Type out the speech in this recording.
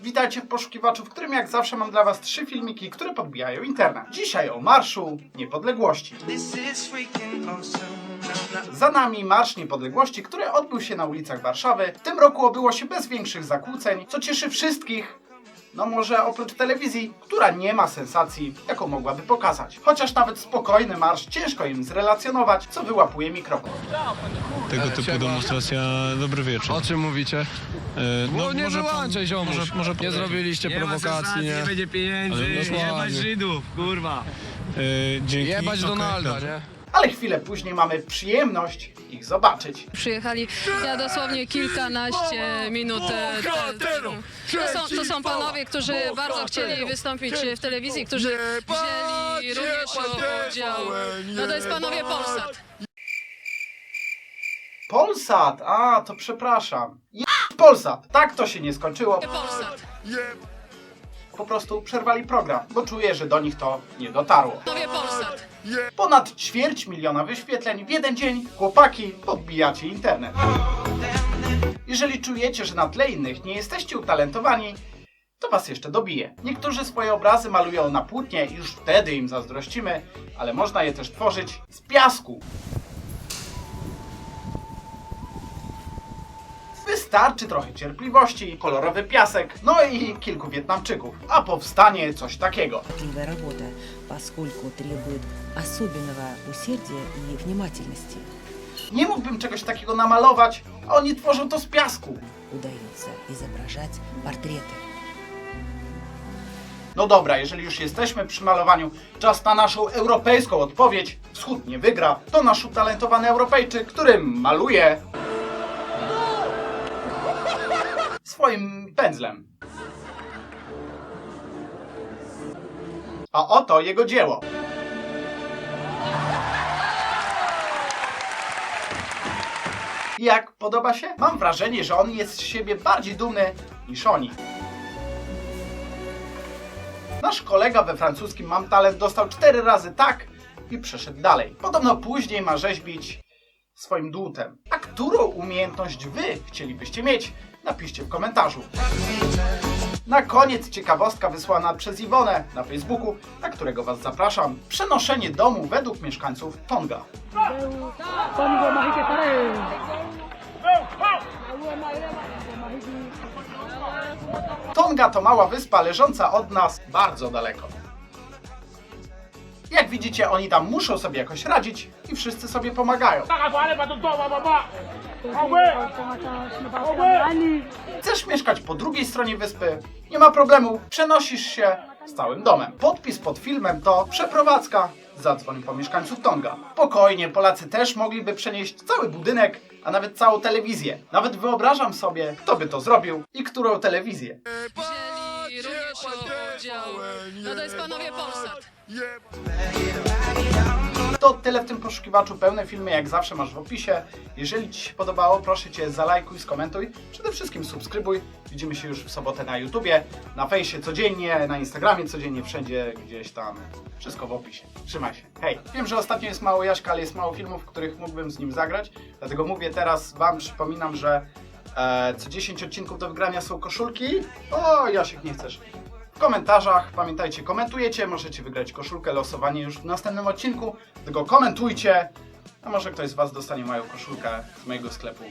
Witajcie w poszukiwaczu, w którym jak zawsze mam dla Was trzy filmiki, które podbijają internet. Dzisiaj o Marszu Niepodległości. Za nami Marsz Niepodległości, który odbył się na ulicach Warszawy. W tym roku obyło się bez większych zakłóceń, co cieszy wszystkich. No może oprócz telewizji, która nie ma sensacji, jaką mogłaby pokazać. Chociaż nawet spokojny marsz ciężko im zrelacjonować, co wyłapuje mikrofon. tego typu demonstracja. Dobry wieczór. O czym mówicie? E, No, nie wyłączaj ziomuś. może, może nie zrobiliście Nie ma prowokacji, sensacji, nie? nie będzie pieniędzy, Ale no jebać ładnie. Żydów, kurwa. e, dzięki. Jebać Okej, Donalda, nie? Ale chwilę później mamy przyjemność ich zobaczyć. Przyjechali ja dosłownie kilkanaście minut e, temu. To są, to są panowie, którzy bardzo chcieli wystąpić w telewizji, którzy wzięli również udział. No to jest panowie Polsat. Polsat! A, to przepraszam. Je... Polsat! Tak to się nie skończyło. Polsat. Po prostu przerwali program, bo czuję, że do nich to nie dotarło. Panowie Polsat. Ponad ćwierć miliona wyświetleń w jeden dzień. Chłopaki, podbijacie internet. Jeżeli czujecie, że na tle innych nie jesteście utalentowani, to was jeszcze dobije. Niektórzy swoje obrazy malują na płótnie i już wtedy im zazdrościmy, ale można je też tworzyć z piasku. Wystarczy trochę cierpliwości, kolorowy piasek, no i kilku Wietnamczyków, a powstanie coś takiego. Кропотливая работа, поскольку требует особенного усердия и внимательности. Nie mógłbym czegoś takiego namalować, a oni tworzą to z piasku. Удается изображать портреты. No dobra, jeżeli już jesteśmy przy malowaniu, czas na naszą europejską odpowiedź. Wschód nie wygra. To nasz utalentowany Europejczyk, który maluje swoim pędzlem. A oto jego dzieło. Jak podoba się? Mam wrażenie, że on jest z siebie bardziej dumny niż oni. Nasz kolega we francuskim Mam Talent dostał cztery razy tak i przeszedł dalej. Podobno później ma rzeźbić swoim dłutem. A którą umiejętność wy chcielibyście mieć? Napiszcie w komentarzu. Na koniec ciekawostka wysłana przez Iwonę na Facebooku, na którego was zapraszam. Przenoszenie domu według mieszkańców Tonga. Tonga to mała wyspa leżąca od nas bardzo daleko. Jak widzicie, oni tam muszą sobie jakoś radzić i wszyscy sobie pomagają. Chcesz mieszkać po drugiej stronie wyspy? Nie ma problemu, przenosisz się z całym domem. Podpis pod filmem to przeprowadzka. Zadzwoń po mieszkańców Tonga. Spokojnie, Polacy też mogliby przenieść cały budynek, a nawet całą telewizję. Nawet wyobrażam sobie, kto by to zrobił i którą telewizję. Wzięli również. No to jest panowie Polsat. To tyle w tym poszukiwaczu. Pełne filmy jak zawsze masz w opisie. Jeżeli Ci się podobało, proszę Cię zalajkuj, skomentuj. Przede wszystkim subskrybuj. Widzimy się już w sobotę na YouTubie, na fejsie codziennie, na Instagramie codziennie, wszędzie gdzieś tam. Wszystko w opisie. Trzymaj się. Hej! Wiem, że ostatnio jest mało Jaśka, ale jest mało filmów, w których mógłbym z nim zagrać. Dlatego mówię teraz Wam, przypominam, że e, co 10 odcinków do wygrania są koszulki. O, Jasiek, nie chcesz. Komentarzach, pamiętajcie, komentujecie, możecie wygrać koszulkę, losowanie już w następnym odcinku, tylko komentujcie, a może ktoś z Was dostanie moją koszulkę z mojego sklepu